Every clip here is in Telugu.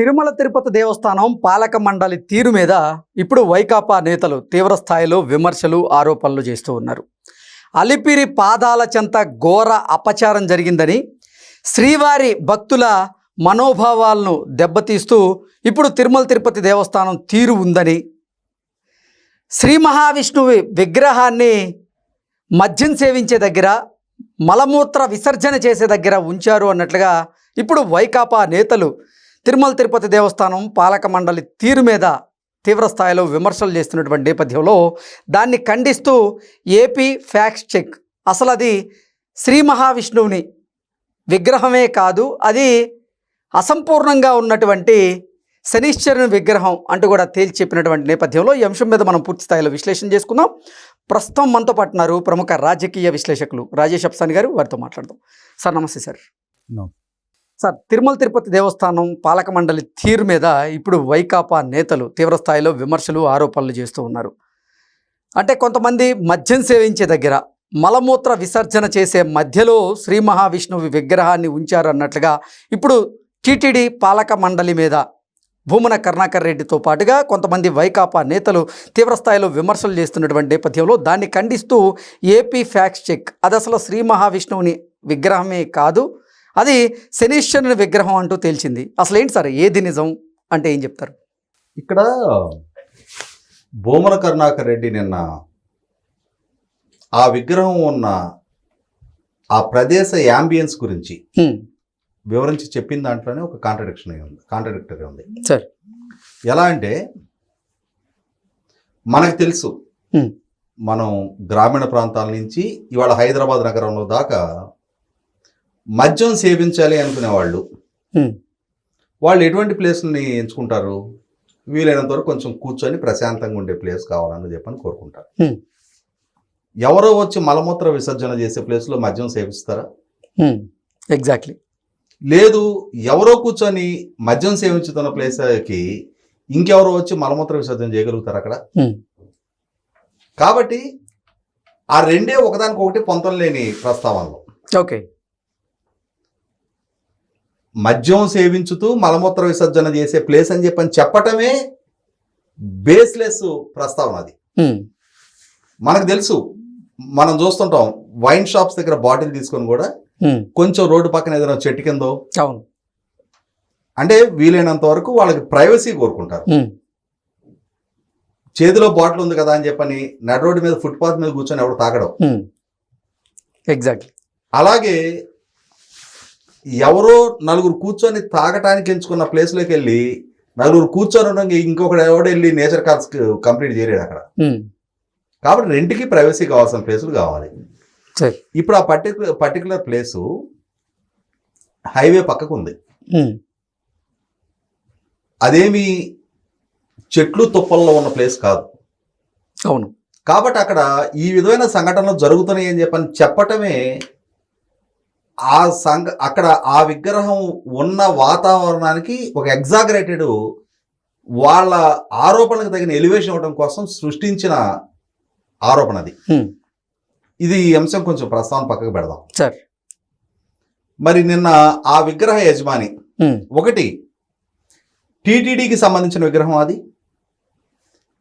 తిరుమల తిరుపతి దేవస్థానం పాలక మండలి తీరు మీద ఇప్పుడు వైకాపా నేతలు తీవ్ర స్థాయిలో విమర్శలు ఆరోపణలు చేస్తూ ఉన్నారు. అలిపిరి పాదాల చెంత ఘోర అపచారం జరిగిందని శ్రీవారి భక్తుల మనోభావాలను దెబ్బతీస్తూ ఇప్పుడు తిరుమల తిరుపతి దేవస్థానం తీరు ఉందని శ్రీ మహావిష్ణువు విగ్రహాన్ని మద్యం సేవించే దగ్గర మలమూత్ర విసర్జన చేసే దగ్గర ఉంచారు అన్నట్లుగా ఇప్పుడు వైకాపా నేతలు తిరుమల తిరుపతి దేవస్థానం పాలక మండలి తీరు మీద తీవ్ర స్థాయిలో విమర్శలు చేస్తున్నటువంటి నేపథ్యంలో దాన్ని ఖండిస్తూ ఏపీ ఫ్యాక్స్ చెక్. అసలు అది శ్రీ మహావిష్ణువుని విగ్రహమే కాదు అది అసంపూర్ణంగా ఉన్నటువంటి శనిశ్చరుని విగ్రహం అంటూ కూడా తేల్చి చెప్పినటువంటి నేపథ్యంలో ఈ అంశం మీద మనం పూర్తి స్థాయిలో విశ్లేషణ చేసుకుందాం. ప్రస్తుతం మనతో పాటున్నారు ప్రముఖ రాజకీయ విశ్లేషకులు రాజేష్ అప్సాని గారు వారితో మాట్లాడదాం. సార్ నమస్తే సార్. సార్ తిరుమల తిరుపతి దేవస్థానం పాలక మండలి తీరు మీద ఇప్పుడు వైకాపా నేతలు తీవ్రస్థాయిలో విమర్శలు ఆరోపణలు చేస్తూ ఉన్నారు. అంటే కొంతమంది మద్యం సేవించే దగ్గర మలమూత్ర విసర్జన చేసే మధ్యలో శ్రీ మహావిష్ణువు విగ్రహాన్ని ఉంచారు అన్నట్లుగా ఇప్పుడు టీటీడీ పాలక మండలి మీద భూమన కరుణాకర్ రెడ్డితో పాటుగా కొంతమంది వైకాపా నేతలు తీవ్రస్థాయిలో విమర్శలు చేస్తున్నటువంటి నేపథ్యంలో దాన్ని ఖండిస్తూ ఏపీ ఫ్యాక్స్ చెక్ అది అసలు శ్రీ మహావిష్ణువుని విగ్రహమే కాదు అది శనీశ్వరుని విగ్రహం అంటూ తేల్చింది. అసలు ఏంటి సార్? ఏది నిజం? అంటే ఏం చెప్తారు? ఇక్కడ భూమన కరుణాకర్ రెడ్డి నిన్న ఆ విగ్రహం ఉన్న ఆ ప్రదేశ యాంబియన్స్ గురించి వివరించి చెప్పిన దాంట్లోనే ఒక కాంట్రడిక్షన్ ఉంది. కాంట్రడిక్టరీ ఉంది. సార్. ఎలా అంటే మనకు తెలుసు. మనం గ్రామీణ ప్రాంతాల నుంచి ఇవాళ హైదరాబాద్ నగరంలో దాకా మద్యం సేవించాలి అనుకునే వాళ్ళు వాళ్ళు ఎటువంటి ప్లేస్ని ఎంచుకుంటారు? వీలైనంత వరకు కొంచెం కూర్చొని ప్రశాంతంగా ఉండే ప్లేస్ కావాలని చెప్పని కోరుకుంటారు. ఎవరో వచ్చి మలమూత్ర విసర్జన చేసే ప్లేస్లో మద్యం సేవిస్తారా? ఎగ్జాక్ట్లీ. లేదు ఎవరో కూర్చొని మద్యం సేవించుతున్న ప్లేస్కి ఇంకెవరో వచ్చి మలమూత్ర విసర్జన చేయగలుగుతారు అక్కడ. కాబట్టి ఆ రెండే ఒకదానికొకటి పొంతం లేని ప్రస్తావనలు. ఓకే. మద్యం సేవించుతూ మలమూత్ర విసర్జన చేసే ప్లేస్ అని చెప్పని చెప్పటమే బేస్లెస్ ప్రస్తావన అది. మనకు తెలుసు. మనం చూస్తుంటాం వైన్ షాప్స్ దగ్గర బాటిల్ తీసుకొని కూడా కొంచెం రోడ్డు పక్కన ఏదైనా చెట్టు కిందో అవును. అంటే వీలైనంత వరకు వాళ్ళకి ప్రైవసీ కోరుకుంటారు. చేతిలో బాటిల్ ఉంది కదా అని చెప్పని నడు రోడ్డు మీద ఫుట్పాత్ మీద కూర్చొని ఎవడు తాగడం ఎగ్జాక్ట్లీ. అలాగే ఎవరో నలుగురు కూర్చొని తాగటానికి ఎంచుకున్న ప్లేస్లోకి వెళ్ళి నలుగురు కూర్చొని ఉండగా ఇంకొకటి ఎవడో వెళ్ళి నేచర్ కార్స్ కంప్లీట్ చేయలేడు అక్కడ. కాబట్టి రెండుకి ప్రైవసీ కావాల్సిన ప్లేసులు కావాలి. ఇప్పుడు ఆ పర్టికులర్ పర్టికులర్ ప్లేసు హైవే పక్కకు ఉంది. అదేమి చెట్లు తుప్పల్లో ఉన్న ప్లేస్ కాదు. అవును. కాబట్టి అక్కడ ఈ విధమైన సంఘటనలు జరుగుతున్నాయి అని చెప్పని చెప్పటమే ఆ సంఘ అక్కడ ఆ విగ్రహం ఉన్న వాతావరణానికి ఒక ఎగ్జాగరేటెడ్ వాళ్ళ ఆరోపణలకు తగిన ఎలివేషన్ ఇవ్వడం కోసం సృష్టించిన ఆరోపణ అది. ఇది ఈ అంశం కొంచెం ప్రస్తావన పక్కకు పెడదాం. సరే. మరి నిన్న ఆ విగ్రహ యజమాని ఒకటి టీటీడీకి సంబంధించిన విగ్రహం అది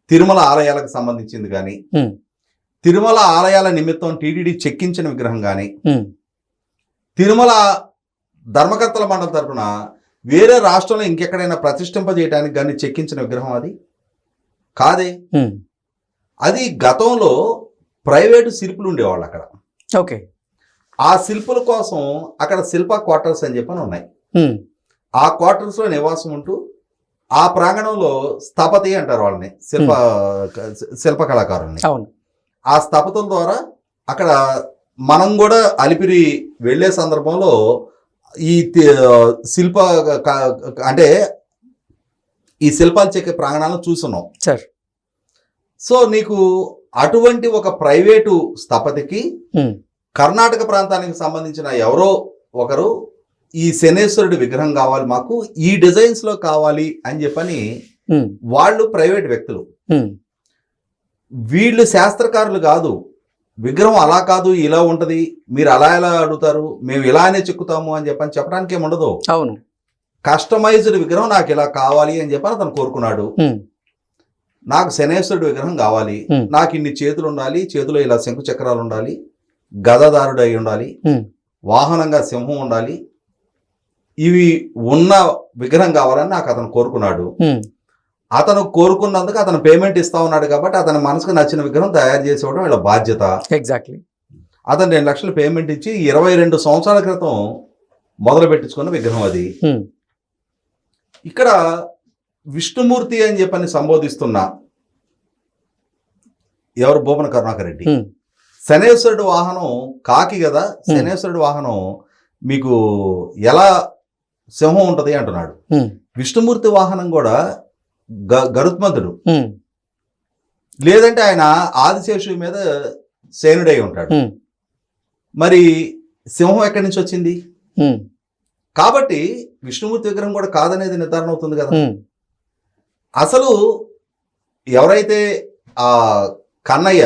తిరుమల ఆలయాలకు సంబంధించింది కానీ తిరుమల ఆలయాల నిమిత్తం టీటీడీ చెక్కించిన విగ్రహం కానీ తిరుమల ధర్మకర్తల మండలి తరపున వేరే రాష్ట్రంలో ఇంకెక్కడైనా ప్రతిష్ఠింపజేయడానికి కానీ చెక్కించిన విగ్రహం అది? కాదే. అది గతంలో ప్రైవేటు శిల్పులు ఉండేవాళ్ళు అక్కడ. ఓకే. ఆ శిల్పుల కోసం అక్కడ శిల్ప క్వార్టర్స్ అని చెప్పని ఉన్నాయి. ఆ క్వార్టర్స్లో నివాసం ఉంటూ ఆ ప్రాంగణంలో స్థపతి అంటారు వాళ్ళని శిల్ప శిల్ప కళాకారుల్ని. అవును. ఆ స్థపతుల ద్వారా అక్కడ మనం కూడా అలిపిరి వెళ్ళే సందర్భంలో ఈ శిల్ప అంటే ఈ శిల్పాలు చెక్కే ప్రాంగణాలను చూస్తున్నాం. సరే. సో నీకు అటువంటి ఒక ప్రైవేటు స్థపతికి కర్ణాటక ప్రాంతానికి సంబంధించిన ఎవరో ఒకరు ఈ శనేశ్వరుడి విగ్రహం కావాలి మాకు ఈ డిజైన్స్లో కావాలి అని చెప్పని వాళ్ళు ప్రైవేట్ వ్యక్తులు. వీళ్ళు శాస్త్రకారులు కాదు. విగ్రహం అలా కాదు ఇలా ఉంటది మీరు అలా ఎలా అడుగుతారు మేము ఇలానే చెక్కుతాము అని చెప్పని చెప్పడానికి ఏమి ఉండదు. అవును. కస్టమైజ్డ్ విగ్రహం నాకు ఇలా కావాలి అని చెప్పని అతను కోరుకున్నాడు. నాకు శనేశ్వరుడు విగ్రహం కావాలి. నాకు ఇన్ని చేతులు ఉండాలి చేతిలో ఇలా శంకు చక్రాలు ఉండాలి గదదారుడు అయి ఉండాలి. వాహనంగా సింహం ఉండాలి ఇవి ఉన్న విగ్రహం కావాలని నాకు అతను కోరుకున్నాడు. అతను కోరుకున్నందుకు అతను పేమెంట్ ఇస్తా ఉన్నాడు కాబట్టి అతని మనసుకు నచ్చిన విగ్రహం తయారు చేసేవడం వీళ్ళ బాధ్యత. ఎగ్జాక్ట్లీ అతను రెండు లక్షలు పేమెంట్ ఇచ్చి ఇరవై రెండు సంవత్సరాల క్రితం మొదలు పెట్టించుకున్న విగ్రహం అది. ఉమ్, ఇక్కడ విష్ణుమూర్తి అని చెప్పని సంబోధిస్తున్న ఎవరు? భూమన కరుణాకర్ రెడ్డి. ఉమ్, శనేశ్వరుడు వాహనం కాకి కదా? శనేశ్వరుడు వాహనం మీకు ఎలా సింహం ఉంటది అంటున్నాడు. విష్ణుమూర్తి వాహనం కూడా గరుత్మంతుడు. లేదంటే ఆయన ఆదిశేషు మీద సేనుడై ఉంటాడు. మరి సింహం ఎక్కడి నుంచి వచ్చింది? కాబట్టి విష్ణుమూర్తి విగ్రహం కూడా కాదనేది నిర్ధారణ అవుతుంది కదా. అసలు ఎవరైతే ఆ కన్నయ్య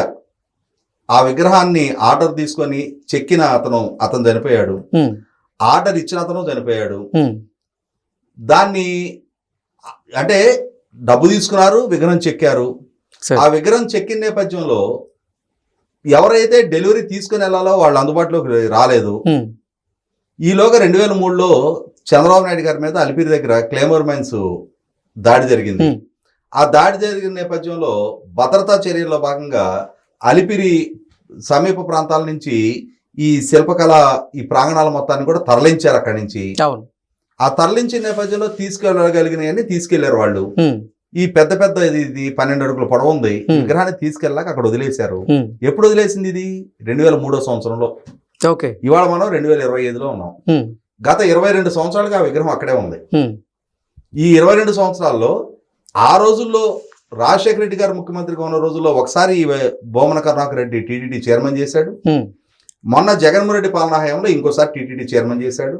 ఆ విగ్రహాన్ని ఆర్డర్ తీసుకొని చెక్కిన అతను అతను చనిపోయాడు. ఆర్డర్ ఇచ్చిన అతను చనిపోయాడు. దాన్ని అంటే డబ్బు తీసుకున్నారు విగ్రహం చెక్కారు. ఆ విగ్రహం చెక్కిన నేపథ్యంలో ఎవరైతే డెలివరీ తీసుకుని వెళ్ళాలో వాళ్ళు అందుబాటులోకి రాలేదు. ఈలోగా రెండు వేల మూడులో చంద్రబాబు నాయుడు గారి మీద అలిపిరి దగ్గర క్లేమోర్ మైన్స్ దాడి జరిగింది. ఆ దాడి జరిగిన నేపథ్యంలో భద్రతా చర్యల్లో భాగంగా అలిపిరి సమీప ప్రాంతాల నుంచి ఈ శిల్పకళ ఈ ప్రాంగణాల మొత్తాన్ని కూడా తరలించారు అక్కడి నుంచి. అవును. ఆ తరలించిన నేపథ్యంలో తీసుకెళ్ళగలిగినవన్నీ తీసుకెళ్ళారు వాళ్ళు. ఈ పెద్ద పెద్ద ఇది పన్నెండు అడుగుల పొడవు ఉంది. విగ్రహాన్ని తీసుకెళ్ళాక అక్కడ వదిలేశారు. ఎప్పుడు వదిలేసింది ఇది? రెండు వేల మూడో సంవత్సరంలో. ఓకే. ఇవాళ మనం రెండు వేల ఇరవై ఐదులో ఉన్నాం. గత ఇరవై రెండు సంవత్సరాలుగా ఆ విగ్రహం అక్కడే ఉంది. ఈ ఇరవై రెండు సంవత్సరాల్లో ఆ రోజుల్లో రాజశేఖర రెడ్డి గారు ముఖ్యమంత్రిగా ఉన్న రోజుల్లో ఒకసారి ఈ బొమ్మన కరుణాకర్ రెడ్డి టీటీడీ చైర్మన్ చేశాడు. మొన్న జగన్మోహన్ రెడ్డి పాలనా హయాంలో ఇంకోసారి టీటీడీ చైర్మన్ చేశాడు.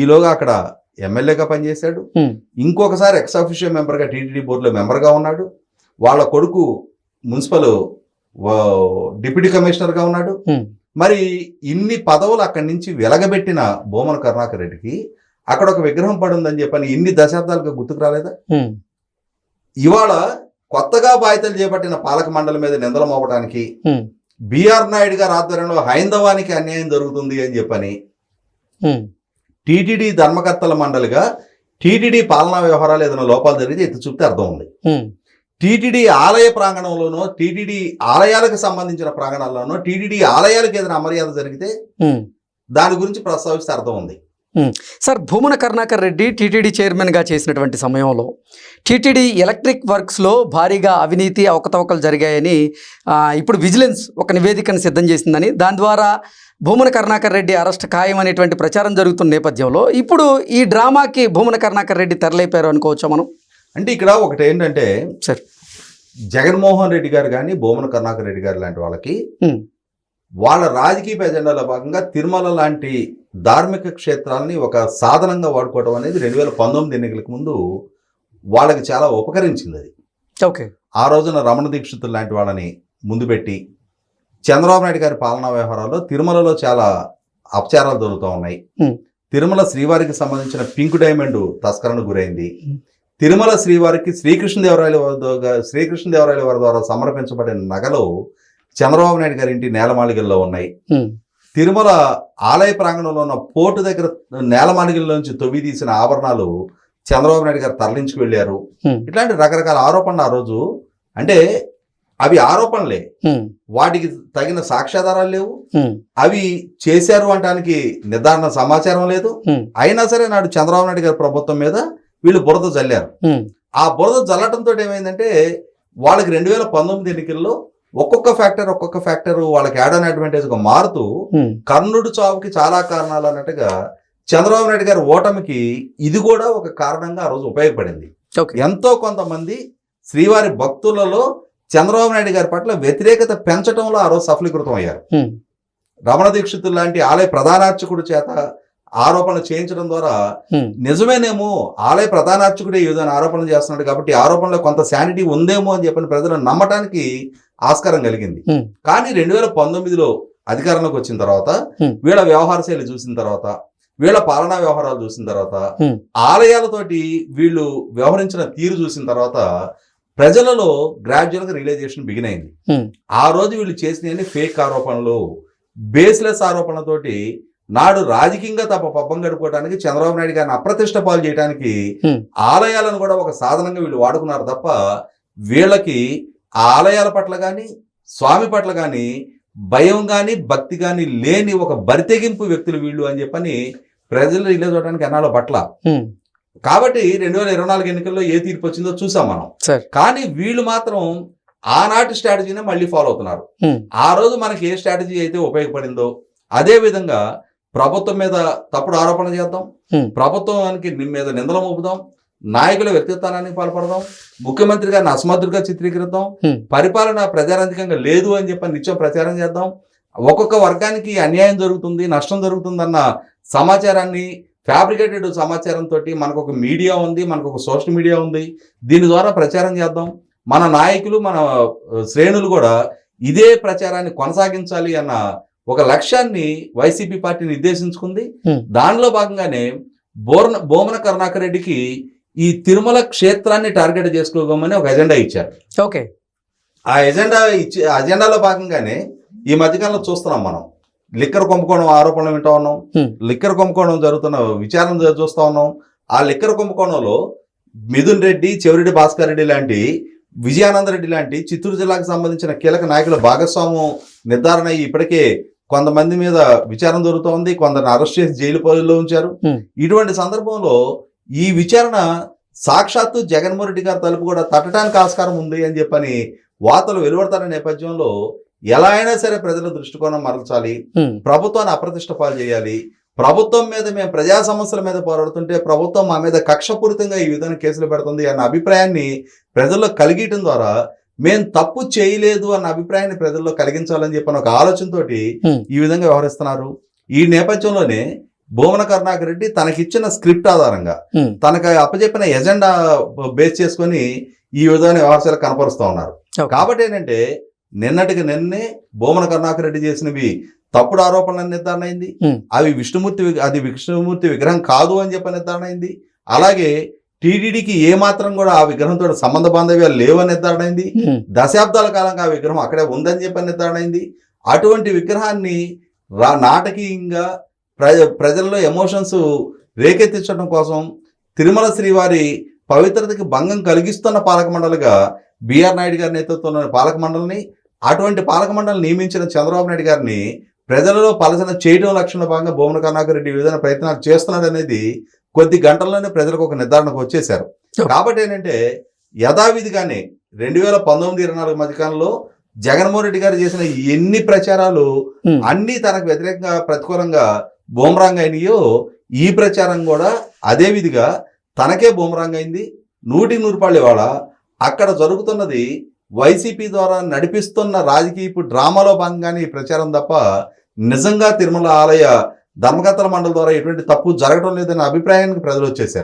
ఈలోగా అక్కడ ఎమ్మెల్యేగా పనిచేశాడు. ఇంకొకసారి ఎక్స్ అఫిషియో మెంబర్గా టీటీడీ బోర్డులో మెంబర్గా ఉన్నాడు. వాళ్ళ కొడుకు మున్సిపల్ డిప్యూటీ కమిషనర్గా ఉన్నాడు. మరి ఇన్ని పదవులు అక్కడి నుంచి వెలగబెట్టిన బోమన కరుణాకర్ రెడ్డికి అక్కడ ఒక విగ్రహం పడి ఉందని చెప్పని ఇన్ని దశాబ్దాలుగా గుర్తుకు రాలేదా? ఇవాళ కొత్తగా బాధ్యతలు చేపట్టిన పాలక మండలి మీద నిందలు మోపడానికి బిఆర్ నాయుడు గారి ఆధ్వర్యంలో హైందవానికి అన్యాయం జరుగుతుంది అని చెప్పని టీటీడీ ధర్మకర్తల మండలిగా టీటీడీ పాలనా వ్యవహారాలు ఏదైనా లోపాలు జరిగితే ఎత్తి చూపితే అర్థం ఉంది. టీటీడీ ఆలయ ప్రాంగణంలోనో టీటీడీ ఆలయాలకు సంబంధించిన ప్రాంగణాల్లోనో టీటీడీ ఆలయాలకు ఏదైనా అమర్యాద జరిగితే. దాని గురించి ప్రస్తావిస్తే అర్థం ఉంది. సార్ భూమన కరుణాకర్ రెడ్డి టీటీడీ చైర్మన్గా చేసినటువంటి సమయంలో టీటీడీ ఎలక్ట్రిక్ వర్క్స్లో భారీగా అవినీతి అవకతవకలు జరిగాయని ఇప్పుడు విజిలెన్స్ ఒక నివేదికను సిద్ధం చేసిందని దాని ద్వారా భూమన కరుణాకర్ రెడ్డి అరెస్ట్ ఖాయం అనేటువంటి ప్రచారం జరుగుతున్న నేపథ్యంలో ఇప్పుడు ఈ డ్రామాకి భూమన కరుణాకర్ రెడ్డి తెరలేపారు అనుకోవచ్చా మనం? అంటే ఇక్కడ ఒకటి ఏంటంటే సార్. జగన్మోహన్ రెడ్డి గారు కానీ బొమ్మన కరుణాకర్ రెడ్డి గారు లాంటి వాళ్ళకి వాళ్ళ రాజకీయ ఎజెండాలో భాగంగా తిరుమల లాంటి ధార్మిక క్షేత్రాలని ఒక సాధనంగా వాడుకోవడం అనేది రెండు వేల పంతొమ్మిది ఎన్నికలకు ముందు వాళ్ళకి చాలా ఉపకరించింది అది. ఓకే. ఆ రోజున రమణ దీక్షితులు లాంటి వాళ్ళని ముందు పెట్టి చంద్రబాబు నాయుడు గారి పాలనా వ్యవహారాల్లో తిరుమలలో చాలా అపచారాలు జరుగుతూ ఉన్నాయి. తిరుమల శ్రీవారికి సంబంధించిన పింక్ డైమండ్ తస్కరణకు గురైంది. తిరుమల శ్రీవారికి శ్రీకృష్ణదేవరాయల వారి ద్వారా- శ్రీకృష్ణదేవరాయల వారి ద్వారా సమర్పించబడిన నగలు చంద్రబాబు నాయుడు గారి ఇంటి నేలమాళిగల్లో ఉన్నాయి. తిరుమల ఆలయ ప్రాంగణంలో ఉన్న పోర్టు దగ్గర నేలమాళిగల్లోంచి తొవ్వి తీసిన ఆభరణాలు చంద్రబాబు నాయుడు గారు తరలించుకు వెళ్ళారు. ఇట్లాంటి రకరకాల ఆరోపణలు ఆ రోజు అంటే అవి ఆరోపణలే. వాటికి తగిన సాక్ష్యాధారాలు లేవు. అవి చేశారు అనడానికి నిర్ధారణ సమాచారం లేదు. అయినా సరే నాడు చంద్రబాబు నాయుడు గారి ప్రభుత్వం మీద వీళ్ళు బురద జల్లారు. ఆ బురద జల్లటంతో ఏమైందంటే వాళ్ళకి రెండు వేల పంతొమ్మిది ఎన్నికల్లో ఒక్కొక్క ఫ్యాక్టర్ ఒక్కొక్క ఫ్యాక్టర్ వాళ్ళకి యాడ్ అడ్వాంటేజ్గా మారుతూ కర్ణుడు చావుకి చాలా కారణాలు అన్నట్టుగా చంద్రబాబు నాయుడు గారి ఓటమికి ఇది కూడా ఒక కారణంగా ఆ రోజు ఉపయోగపడింది. ఎంతో కొంతమంది శ్రీవారి భక్తులలో చంద్రబాబు నాయుడు గారి పట్ల వ్యతిరేకత పెంచడంలో ఆ రోజు సఫలీకృతం అయ్యారు రమణ దీక్షితులు లాంటి ఆలయ ప్రధానార్చకుడు చేత ఆరోపణలు చేయించడం ద్వారా నిజమేనేమో ఆలయ ప్రధానార్చకుడే విధంగా ఆరోపణలు చేస్తున్నాడు కాబట్టి ఆరోపణలో కొంత శానిటీ ఉందేమో అని చెప్పిన ప్రజలు నమ్మటానికి ఆస్కారం కలిగింది. కానీ రెండు వేల పంతొమ్మిదిలో అధికారంలోకి వచ్చిన తర్వాత. వీళ్ళ వ్యవహార శైలి చూసిన తర్వాత వీళ్ళ పాలనా వ్యవహారాలు చూసిన తర్వాత. ఆలయాలతోటి వీళ్ళు వ్యవహరించిన తీరు చూసిన తర్వాత ప్రజలలో గ్రాడ్యువల్గా రియలైజేషన్ బిగిన్ అయింది. ఆ రోజు వీళ్ళు చేసిన ఫేక్ ఆరోపణలు బేస్లెస్ ఆరోపణలతోటి నాడు రాజకీయంగా తప్ప పబ్బం గడుపుకోవడానికి చంద్రబాబు నాయుడు గారిని అప్రతిష్ట పాలు చేయడానికి. ఆలయాలను కూడా ఒక సాధనంగా వీళ్ళు వాడుకున్నారు తప్ప వీళ్ళకి ఆ ఆలయాల పట్ల కానీ స్వామి పట్ల కానీ భయం కానీ భక్తి కానీ లేని ఒక బరితెగింపు వ్యక్తులు వీళ్ళు అని చెప్పని ప్రజలు రిలీజ్ అవడానికి ఎన్నాళ్ళ పట్ల కాబట్టి రెండు వేల ఇరవై నాలుగు ఎన్నికల్లో ఏ తీర్పు వచ్చిందో చూసాం మనం. కానీ వీళ్ళు మాత్రం ఆనాటి స్ట్రాటజీనే మళ్ళీ ఫాలో అవుతున్నారు. ఆ రోజు మనకి ఏ స్ట్రాటజీ అయితే ఉపయోగపడిందో అదే విధంగా ప్రభుత్వం మీద తప్పుడు ఆరోపణ చేద్దాం. ప్రభుత్వానికి మీద నిందలు మోపుదాం. నాయకుల వ్యక్తిత్వానికి పాల్పడదాం. ముఖ్యమంత్రి గారిని అసమర్థుడిగా చిత్రీకరిద్దాం. పరిపాలన ప్రజారంజకంగా లేదు అని చెప్పి నిత్యం ప్రచారం చేద్దాం. ఒక్కొక్క వర్గానికి అన్యాయం జరుగుతుంది నష్టం జరుగుతుందన్న సమాచారాన్ని ఫ్యాబ్రికేటెడ్ సమాచారంతో మనకు ఒక మీడియా ఉంది మనకు ఒక సోషల్ మీడియా ఉంది. దీని ద్వారా ప్రచారం చేద్దాం. మన నాయకులు మన శ్రేణులు కూడా ఇదే ప్రచారాన్ని కొనసాగించాలి అన్న ఒక లక్ష్యాన్ని వైసీపీ పార్టీ నిర్దేశించుకుంది. దానిలో భాగంగానే బోర్న బోమన కరుణాకర్ రెడ్డికి ఈ తిరుమల క్షేత్రాన్ని టార్గెట్ చేసుకోమని ఒక ఎజెండా ఇచ్చారు. ఓకే. ఆ ఎజెండా ఇచ్చి ఆ ఎజెండాలో భాగంగానే ఈ మధ్యకాలంలో చూస్తున్నాం మనం. లిక్కర్ కుంభకోణం ఆరోపణలు వింటా ఉన్నాం. లిక్కర్ కుంభకోణం జరుగుతున్న విచారణ చూస్తా ఉన్నాం ఆ లిక్కర్ కుంభకోణంలో మిథున్ రెడ్డి చెవిరెడ్డి భాస్కర్ రెడ్డి లాంటి విజయానంద రెడ్డి లాంటి చిత్తూరు జిల్లాకు సంబంధించిన కీలక నాయకుల భాగస్వామ్యం నిర్ధారణ అయ్యి ఇప్పటికే కొంతమంది మీద విచారణ జరుగుతోంది కొందరిని అరెస్ట్ చేసి జైలు పోలీసులో ఉంచారు. ఇటువంటి సందర్భంలో ఈ విచారణ సాక్షాత్తు జగన్మోహన్ రెడ్డి గారి తలుపు కూడా తట్టడానికి ఆస్కారం ఉంది అని చెప్పని వార్తలు వెలువడతారనే నేపథ్యంలో ఎలా అయినా సరే ప్రజల దృష్టికోణం మరల్చాలి. ప్రభుత్వాన్ని అప్రతిష్ట పాలు చేయాలి. ప్రభుత్వం మీద మేము ప్రజా సమస్యల మీద పోరాడుతుంటే ప్రభుత్వం మా మీద కక్షపూరితంగా ఈ విధంగా కేసులు పెడుతుంది అన్న అభిప్రాయాన్ని ప్రజల్లో కలిగించడం ద్వారా మేము తప్పు చేయలేదు అన్న అభిప్రాయాన్ని ప్రజల్లో కలిగించాలని చెప్పిన ఒక ఆలోచనతోటి Hmm. ఈ విధంగా వ్యవహరిస్తున్నారు. ఈ నేపథ్యంలోనే భువన కరుణాకర్ రెడ్డి తనకిచ్చిన స్క్రిప్ట్ ఆధారంగా తనకు అప్పచెప్పిన ఎజెండా బేస్ చేసుకొని ఈ విధమైన వ్యవహారాలు కనపరుస్తూ ఉన్నారు. కాబట్టి ఏంటంటే నిన్నటికి నిన్నే భూమన కరుణాకర్ రెడ్డి చేసినవి తప్పుడు ఆరోపణలు నిర్ధారణ అయింది. అవి విష్ణుమూర్తి అది విష్ణుమూర్తి విగ్రహం కాదు అని చెప్పి నిర్ధారణ అయింది. అలాగే టీడీడీకి ఏ మాత్రం కూడా ఆ విగ్రహంతో సంబంధ బాంధవ్యాలు లేవని నిర్ధారణ అయింది. దశాబ్దాల కాలంగా ఆ విగ్రహం అక్కడే ఉందని చెప్పి నిర్ధారణ అయింది. అటువంటి విగ్రహాన్ని రా నాటకీయంగా ప్రజ ప్రజల్లో ఎమోషన్స్ రేకెత్తించడం కోసం తిరుమల శ్రీవారి పవిత్రతకి భంగం కలిగిస్తున్న పాలక మండలిగా బిఆర్ నాయుడు గారి నేతృత్వంలోని పాలక మండలిని అటువంటి పాలక మండలి నియమించిన చంద్రబాబు నాయుడు గారిని ప్రజలలో పలసన చేయడం లక్ష్యంలో భాగంగా భూమన కరుణాకర్ రెడ్డి ఈ విధంగా ప్రయత్నాలు చేస్తున్నాడు అనేది కొద్ది గంటల్లోనే ప్రజలకు ఒక నిర్ధారణకు వచ్చేశారు. కాబట్టి ఏంటంటే యథావిధిగానే రెండు వేల పంతొమ్మిది ఇరవై నాలుగు మధ్యకాలంలో జగన్మోహన్ రెడ్డి గారు చేసిన ఎన్ని ప్రచారాలు అన్ని తనకు వ్యతిరేకంగా ప్రతికూలంగా బూమరాంగ్ అయినాయో ఈ ప్రచారం కూడా అదే విధిగా తనకే బూమరాంగ్ అయింది. నూటి నూరు రూపాయలు ఇవాళ అక్కడ జరుగుతున్నది వైసీపీ ద్వారా నడిపిస్తున్న రాజకీయపు డ్రామాలో భాగంగానే ఈ ప్రచారం తప్ప నిజంగా తిరుమల ఆలయ ధర్మకర్తల మండలి ద్వారా ఎటువంటి తప్పు జరగడం లేదనే అభిప్రాయానికి ప్రజలు వచ్చేసారు